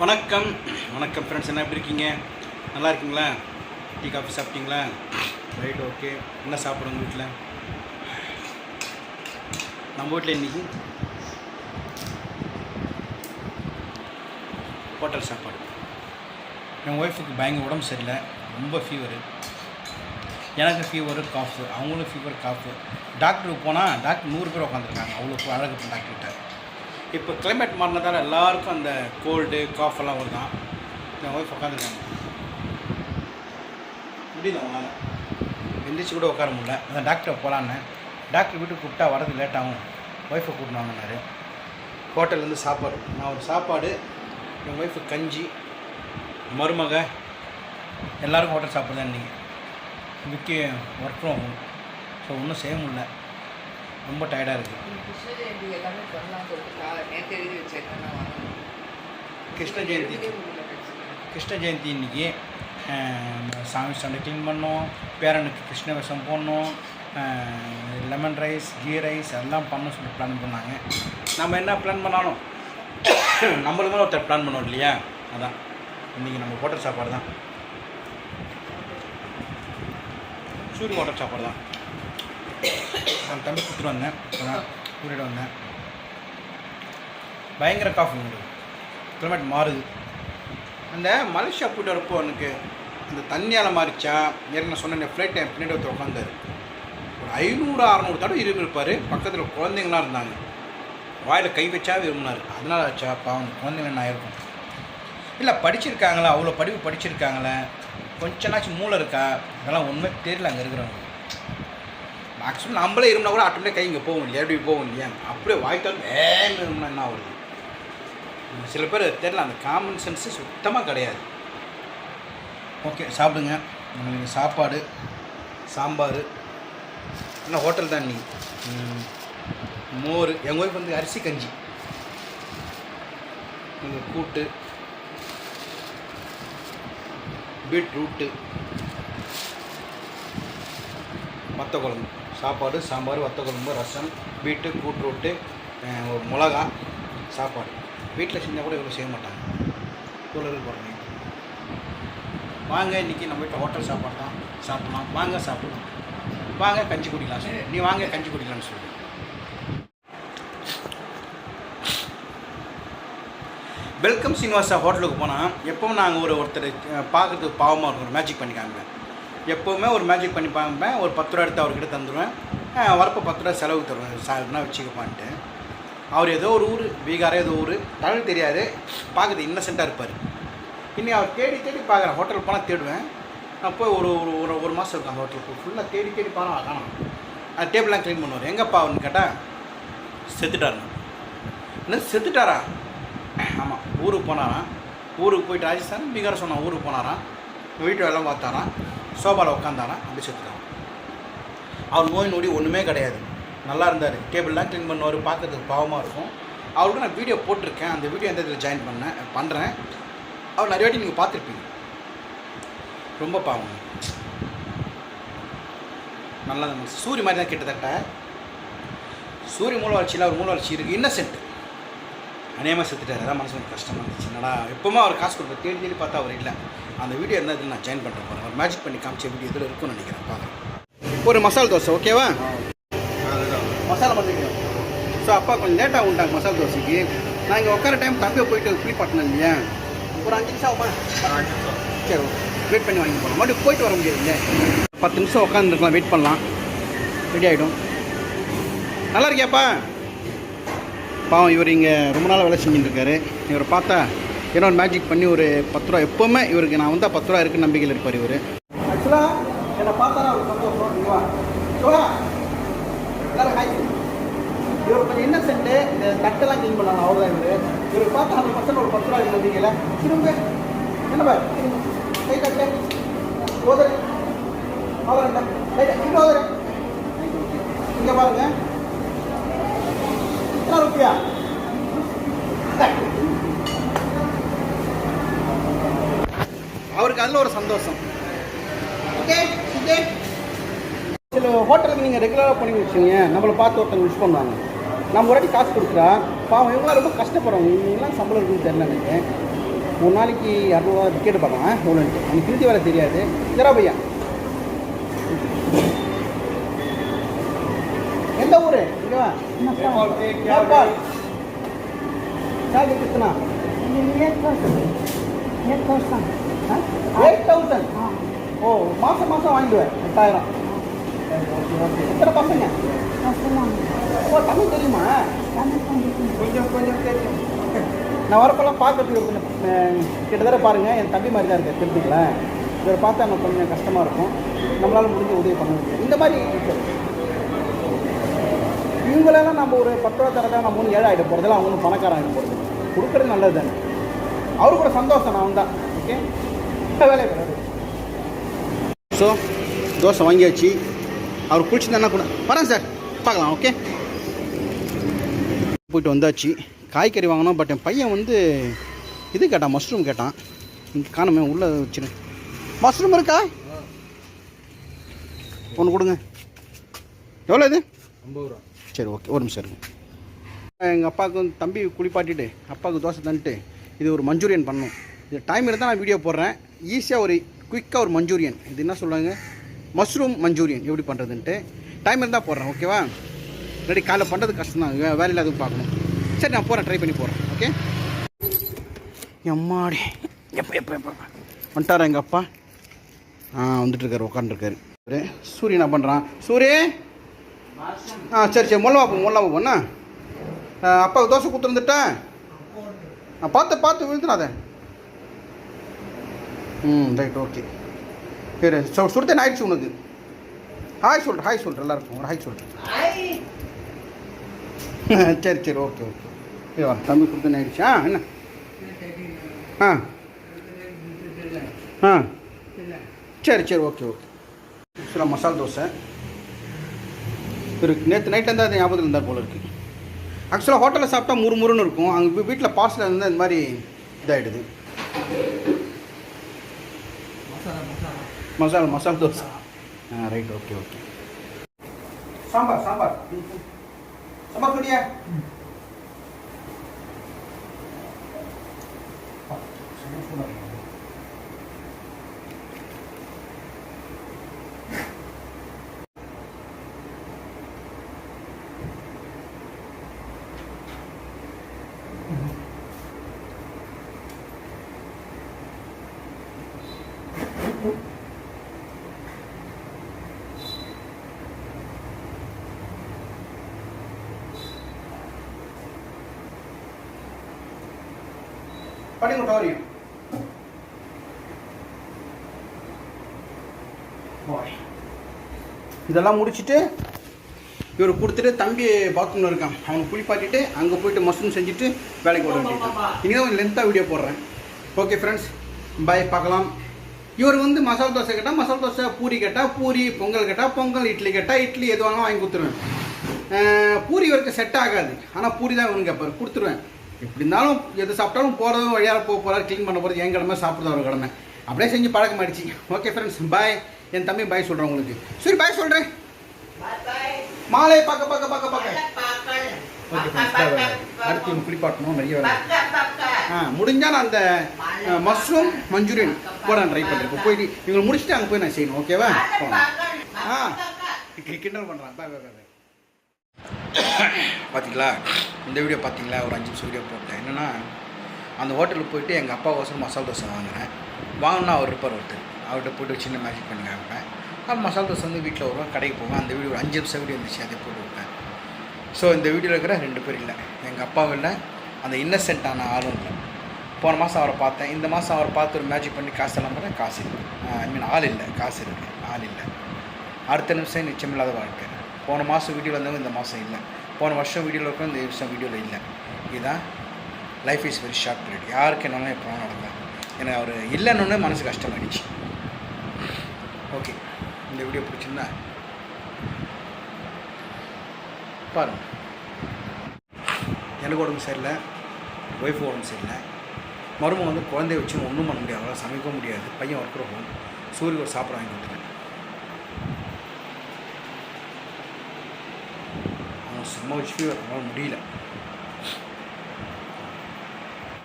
வணக்கம். வணக்கம் ஃப்ரெண்ட்ஸ் என்ன எப்படி இருக்கீங்க? நல்லா இருக்கீங்களா? டீ காஃபி சாப்பிட்டீங்களா? ரைட் ஓகே என்ன சாப்பிடுங்க வீட்டில் நம்ம வீட்டில் இன்றைக்கி ஹோட்டல் சாப்பாடு. என் ஒய்ஃபுக்கு பயங்கர உடம்பு சரியில்லை. ரொம்ப ஃபீவரு எனக்கு ஃபீவரு காஃபு அவங்களும் ஃபீவர் காஃபு டாக்டருக்கு போனால் டாக்டர் நூறு பேர் உட்காந்துருக்காங்க. அவ்வளோ அழகு டாக்டர்கிட்ட இப்போ கிளைமேட் மாறினதால் எல்லாருக்கும் அந்த கோல்டு காஃப் எல்லாம் வருதான் என் ஒய்ஃப் உட்காந்துருக்காங்க முடியுது அவங்களால எந்திரிச்சு கூட உட்கார முடியல. அந்த டாக்டரை போகலான்னு டாக்டர் வீட்டுக்கு கூப்பிட்டா வரது லேட் ஆகும். ஒய்ஃபை கூப்பிட்டு ஹோட்டல்லேருந்து சாப்பாடு. நான் ஒரு சாப்பாடு என் ஒய்ஃபு கஞ்சி மருமக எல்லாருக்கும் ஹோட்டல் சாப்பிட்றேன் நீங்கள் முக்கிய ஒர்க் ஃப்ரம் ஹோம் ஸோ ஒன்றும் செய்ய முடியல. ரொம்ப டயர்டாக இருக்குது கிருஷ்ண ஜெயந்தி. கிருஷ்ண ஜெயந்தி இன்றைக்கி சாமி ஸ்டாண்டை க்ளீன் பண்ணோம். பேரனுக்கு கிருஷ்ண விஷம் போடணும். லெமன் ரைஸ் கீ ரைஸ் எல்லாம் பண்ண சொல்லி பிளான் பண்ணாங்க. நம்ம என்ன பிளான் பண்ணாலும் நம்மளுக்கு ஒருத்தர் பிளான் பண்ணோம் இல்லையா? அதான். இன்றைக்கி நம்ம ஹோட்டல் சாப்பாடு தான். சூரிய ஹோட்டல் சாப்பாடு தான். நான் தம்பி கொடுத்துட்டு வந்தேன். அதான் கூட்டிகிட்டு வந்தேன். பயங்கர காஃபி உண்டு. கிளைமேட் மாறுது. அந்த மலேசியா போயிட்டு வரப்போ எனக்கு அந்த தண்ணியால் மாறிச்சா? ஏற்கனவே சொன்ன ஃப்ளைட் டைம் பின்னாடி ஒருத்தர் உட்காந்தாரு ஒரு ஐநூறு அறநூறு தடவை இரும்பு இருப்பார். பக்கத்தில் குழந்தைங்களாம் இருந்தாங்க. வாயில் கை வச்சா விரும்பினார். அதனால் ஆச்சா பாவம் குழந்தைங்க நான் இருக்கும் இல்லை படிச்சிருக்காங்களா? அவ்வளோ படிப்பு படிச்சிருக்காங்களே? கொஞ்ச நாச்சும் மூளை இருக்கா? அதெல்லாம் உண்மை தெரியல அங்கே இருக்கிறவங்க. மேக்ஸிமம் நம்மளே இருந்தால் கூட ஆட்டோமேட்டிக் கை இங்கே போகும் இல்லையா? எப்படி போகும் இல்லையா? அப்படியே வாய்க்கால் வேணும் என்ன ஆகுது? சில பேர் தெரியல அந்த காமன் சென்ஸு சுத்தமாக கிடையாது. ஓகே சாப்பிடுங்க. உங்களுக்கு சாப்பாடு சாம்பார் என்ன ஹோட்டல் தான் நீ மோர். எங்கள் ஒய்ஃப் வந்து அரிசி கஞ்சி. நீங்கள் கூட்டு பீட்ரூட்டு மற்ற குழம்பு. சாப்பாடு சாம்பார் வத்த குழம்பு ரசம் பீட்டு கூட்ரோட்டு ஒரு மிளகா சாப்பாடு. வீட்டில் செஞ்சால் கூட இவ்வளோ செய்ய மாட்டாங்க. இவ்வளோ இருக்கு வாங்க இன்றைக்கி நம்ம வீட்டில் ஹோட்டல் சாப்பாடு தான். சாப்பிட்லாம். வாங்க சாப்பிட்லாம். வாங்க கஞ்சி குடிக்கலாம் சொல்லு. நீ வாங்க கஞ்சி குடிக்கலாம்னு சொல்லு. வெல்கம் சீனிவாசா ஹோட்டலுக்கு போனால் எப்பவும் நாங்கள் ஒரு ஒருத்தர் பார்க்குறதுக்கு பார்க்கறதுக்கு பாவமாக இருக்கும். ஒரு மேஜிக் பண்ணி காமிப்பேன் எப்போவுமே ஒரு மேஜிக் பண்ணி பார்ப்பேன். ஒரு பத்து ரூபா எடுத்து அவர்கிட்ட தந்துடுவேன் வரப்போ பத்து ரூபா செலவு தருவேன். சார்னா வச்சுக்கப்பான்ட்டு அவர் ஏதோ ஒரு ஊர் பீகாரே ஏதோ ஊர் தமிழ் தெரியாது. பார்க்குறது இன்னசென்ட்டாக இருப்பார். இன்னி அவர் தேடி தேடி பார்க்குறேன். ஹோட்டல் போனால் தேடுவேன். நான் போய் ஒரு ஒரு ஒரு ஒரு மாதம் இருக்கும் அந்த ஹோட்டலுக்கு. ஃபுல்லாக தேடி தேடி பாருங்க காணும் அந்த டேபிள்லாம் க்ளீன் பண்ணுவார். எங்கப்பா அவனு கேட்டால் செத்துட்டாருங்க என்ன செத்துட்டாரா? ஆமாம் ஊருக்கு போனாராம். ஊருக்கு போயிட்டு ராஜஸ்தான் பீகார் சொன்னான் ஊருக்கு போனாராம். வீட்டு வேலை பார்த்தாராம். சோபாவில் உட்காந்தானா அப்படி செத்துட்டாராம் அவர் நோய் நொடி ஒன்றுமே கிடையாது. நல்லா இருந்தார். டேபிள்லாம் க்ளீன் பண்ணுவார் பார்க்கறதுக்கு பாவமாக இருக்கும். அவருக்கு நான் வீடியோ போட்டிருக்கேன். அந்த வீடியோ எந்த இதில் ஜாயின் பண்ணேன் பண்ணுறேன் அவர் நிறைய வாட்டி நீங்கள் பார்த்துருப்பீங்க. ரொம்ப பாவம். நல்லா தான் சூரிய மாதிரி தான் கிட்டத்தட்ட. சூரிய மூல வளர்ச்சியில் அவர் மூல வளர்ச்சி இருக்குது இன்னசென்ட் அநேகமாக செத்துட்டார். அதான் மனசு கஷ்டமாக இருந்துச்சு. என்னடா எப்போவுமே அவர் காசு கொடுப்பேன் தேடி தேடி பார்த்தா அவர் இல்லை. அந்த வீடியோ என்ன நான் ஜாயின் பண்ணுறேன் பாருங்க. ஒரு மேஜிக் பண்ணி காமிச்ச வீடியோ இதில் இருக்கும்னு நினைக்கிறேன். பார்க்குறேன் ஒரு மசாலா தோசை ஓகேவா மசாலா பண்ணிக்கிறேன் ஸோ அப்பா கொஞ்சம் லேட்டாக உண்டாங்க மசாலா தோசைக்கு. நான் இங்கே உட்கார டைம் தம்பியை போயிட்டு ஃபீல் பண்ணேன் இல்லையா? ஒரு அஞ்சு நிமிஷம் ஆகுமா? சரி வெயிட் பண்ணி வாங்கி போகலாம் மறுபடியும் போயிட்டு வர முடியாது இல்லை பத்து நிமிஷம் உட்காந்துருக்கலாம் வெயிட் பண்ணலாம். ரெடி ஆகிடும் நல்லா இருக்கியாப்பா? பாவம் இவர் இங்கே ரொம்ப நாள் வேலை செஞ்சுட்டு இருக்காரு. இவரை பார்த்தா ஏன்னா மேஜிக் பண்ணி ஒரு பத்து ரூபா. எப்போவுமே இவருக்கு நான் வந்தால் பத்து ரூபா இருக்குன்னு நம்பிக்கையில் இருப்பார் இவர். ஆக்சுவலாக என்னை பார்த்தா அவர் சந்தோஷம் இவா சிவா இவர் கொஞ்சம் இன்னசென்ட்டு இந்த தட்டெல்லாம் க்ளீன் பண்ணாங்க அவ்வளோதான் இவர். இவர் பார்த்தா ஹண்ட்ரட் பர்சன்ட் ஒரு பத்து ரூபா இருக்கு நம்பிக்கையில். திரும்ப என்ன பாரு? கை தட்டு ஓதரு ஓதரண்டா இங்கே ஓதரு இங்கே பாருங்க. எத்தனை ரூபியா? அதில் ஒரு சந்தோஷம். Okay okay. சில ஹோட்டலுக்கு நீங்கள் ரெகுலராக பண்ணி வச்சுங்க நம்மளை பார்த்து ஒருத்தவங்க விஷ் பண்ணுவாங்க. நம்ம ஒரு காசு கொடுக்குறா. பாவம் இவங்களாம் ரொம்ப கஷ்டப்படுறவங்க இவங்கெல்லாம் சம்பளம் இருக்குன்னு தெரியல எனக்கு. ஒரு நாளைக்கு இரநூறுவா கேட்டு பார்க்கலாம் எவ்வளோன்ட்டு எனக்கு திருத்தி வர தெரியாது. ஜரா பையா? எந்த ஊர்? இங்கே வா எயிட் தௌசண்ட் ஓ மாதம் மாதம் வாங்கிடுவேன். எட்டாயிரம். எத்தனை பசங்க? ஓ தமிழ் தெரியுமா? கொஞ்சம் கொஞ்சம் தெரியும். நான் வரப்பெல்லாம் பார்க்கறதுக்கு கொஞ்சம் கிட்டத்தட்ட பாருங்கள் என் தம்பி மாதிரி தான் இருக்கார் தெரிஞ்சுக்கலாம் இதை பார்த்தா நமக்கு கொஞ்சம் கஷ்டமாக இருக்கும். நம்மளால் முடிஞ்ச உதவி பண்ண முடியும். இந்த மாதிரி இவங்களெல்லாம் நம்ம ஒரு பத்து ரூபா தரதான் நம்ம மூணு ஏழை ஆகிட போகிறதில்ல அவங்க பணக்காரன் ஆகிட போகிறது கொடுக்குறது நல்லது தானே அவரு கூட சந்தோஷம் நான் தான் ஓகே ஸோ தோசை வாங்கியாச்சு. அவர் குளிச்சு என்ன கூட வரேன் சார். பார்க்கலாம் ஓகே போயிட்டு வந்தாச்சு. காய்கறி வாங்கினோம் பட் என் பையன் வந்து இது கேட்டான் மஷ்ரூம் கேட்டான். இங்கே காணுமே உள்ளே வச்சுரு. மஷ்ரூம் இருக்கா? ஒன்று கொடுங்க. எவ்வளோ இது? ஐம்பது ரூபா சரி ஓகே ஒரு நிமிஷம் இருங்க. எங்கள் அப்பாவுக்கு தம்பி குளிப்பாட்டிட்டு அப்பாவுக்கு தோசை தந்துட்டு இது ஒரு மஞ்சூரியன் பண்ணணும். இது டைம் இருந்தால் நான் வீடியோ போடுறேன். ஈஸியாக ஒரு குயிக்காக ஒரு மஞ்சூரியன். இது என்ன சொல்லுவாங்க மஷ்ரூம் மஞ்சூரியன். எப்படி பண்ணுறதுன்ட்டு டைம் இருந்தால் போடுறேன் ஓகேவா ரெடி காலைல பண்ணுறது கஷ்டம் தான் வே வேலையில் அதுவும் பார்க்கணும். சரி நான் போகிறேன் ட்ரை பண்ணி போடுறேன் ஓகே எம்மாடி. எப்போ எப்போ எப்போ? வந்துட்டாரா எங்கள் அப்பா? ஆ வந்துட்டுருக்காரு உட்காந்துருக்காரு சூரிய என்ன பண்ணுறான் சூரிய ஆ சரி சரி முல்லை பாப்போம் முல்லை பாப்போம் அப்பாவுக்கு தோசை கொடுத்துருந்துட்டேன் நான் பார்த்து பார்த்து விழுந்துடாத. ம் ரைட் ஓகே சரி சொ சுடுத்தேன் ஆயிடுச்சு உனக்கு ஹாய் சொல்கிறேன் ஹாய் சொல்கிறேன் எல்லாருக்கும். ஒரு ஹாய் சொல்கிறேன் சரி சரி ஓகே ஓகே சரி வா தம்பி கொடுத்தேன் ஆயிடுச்சு ஆ என்ன? ஆ. ஆ. சரி சரி ஓகே ஓகே சில மசால் தோசை. இருக்கு. நேற்று நைட்டில் இருந்தால் அது ஞாபகத்தில் இருந்தால் போல இருக்குது ஆக்சுவலாக ஹோட்டலில் சாப்பிட்டா முறுமுறுன்னு இருக்கும். அங்கே வீட்டில் பார்சல் இருந்தால் இந்த மாதிரி இதாகிடுது மசாலா மசாலா மசாலா தோசை ஆ right okay okay sambar sambar sambar குடியா படிங்க டோரியம் இதெல்லாம் முடிச்சுட்டு இவர் கொடுத்துட்டு தம்பி பாத்ரூமில் இருக்கான். அவனுக்கு குளிப்பாட்டிட்டு அங்கே போயிட்டு மஷ்ரூம் செஞ்சுட்டு வேலைக்கு ஓட வேண்டியது இங்கே கொஞ்சம் லென்த்தாக வீடியோ போடுறேன். ஓகே ஃப்ரெண்ட்ஸ் பாய் பார்க்கலாம். இவர் வந்து மசாலா தோசை கேட்டால் மசாலா தோசை பூரி கேட்டால் பூரி பொங்கல் கேட்டால் பொங்கல் இட்லி கேட்டால் இட்லி எது வேணாலும் வாங்கி கொடுத்துருவேன். பூரி இவருக்கு செட் ஆகாது. ஆனால் பூரி தான் இவனுக்கு கேட்பார் கொடுத்துருவேன். எப்படி இருந்தாலும் எது சாப்பிட்டாலும் போகிறதும் வழியாக போக போகிறார் க்ளீன் பண்ண போகிறது என் கடமை சாப்பிட்றது அவர் கடமை. அப்படியே செஞ்சு பழக்கம் ஆயிடுச்சு ஓகே ஃப்ரெண்ட்ஸ் பாய் என் தம்பி பாய் சொல்கிறேன் உங்களுக்கு. சரி பாய் சொல்கிறேன் மாலை பார்க்க பார்க்க பார்க்க பார்க்க. ஓகே ஃப்ரெண்ட்ஸ் அடுத்து இவங்க குளிப்பாட்டணும் நிறைய வேலை ஆ முடிஞ்சால் நான் அந்த மஷ்ரூம் மஞ்சூரியன் போட நான் ட்ரை பண்ணுறேன் போய் இவங்களை முடிச்சுட்டு அங்கே போய் நான் செய்யணும். ஓகேவா ஆ. கிண்டல் பண்ணுறேன் பாய் பாய் பாய் பார்த்தீங்களா இந்த வீடியோ பார்த்தீங்களா? ஒரு அஞ்சு நிமிஷம் வீடியோ போட்டேன். என்னென்னா அந்த ஹோட்டலுக்கு போயிட்டு எங்கள் அப்பா கோசம் மசாலா தோசை வாங்கினேன். வாங்கினா அவர் இருப்பார் ஒருத்தர். அவர்கிட்ட போய்ட்டு ஒரு சின்ன மேஜிக் பண்ணி காமிப்பேன். அப்புறம் மசாலா தோசை வந்து வீட்டில் வருவேன் கடைக்கு போவேன் அந்த வீடியோ ஒரு அஞ்சு நிமிஷம் வீடியோ இருந்துச்சு அதை போட்டு விட்டேன். ஸோ இந்த வீடியோவில் இருக்கிற ரெண்டு பேர் இல்லை. எங்கள் அப்பாவும் இல்லை அந்த இன்னசென்ட்டான ஆளும் இல்லை. போன மாதம் அவரை பார்த்தேன். இந்த மாதம் அவரை பார்த்து ஒரு மேஜிக் பண்ணி காசு எல்லாம் பார்த்தேன் காசு இல்லை ஐ மீன் ஆள் இல்லை காசு இருக்குது ஆள் இல்லை. அடுத்த நிமிஷம் நிச்சயமில்லாத வாழ்க்கை. போன மாதம் வீடியோ வந்தவங்க இந்த மாதம் இல்லை. போன வருஷம் வீடியோவில் இருக்கும் இந்த வருஷம் வீடியோவில் இல்லை. இதுதான் life is very short period யாருக்கு என்னாலும் எப்போ நடக்கும் எனக்கு அவர் இல்லைன்னு மனசு கஷ்டமாயிடுச்சு. ஓகே இந்த வீடியோ பிடிச்சிருந்தா பாருங்க. எனக்கு உடம்பு சரியில்லை ஒய்ஃப் உடம்பு சரியில்லை. மருமகன் வந்து குழந்தைய வச்சு ஒன்றும் பண்ண முடியாது. அவரால் சமைக்க முடியாது. பையன் ஒர்க் ஹோம் சூரிய ஒரு சாப்பிட வாங்கி கொடுத்துட்டேன் அவன் சும்மா வச்சு அவனால் முடியல.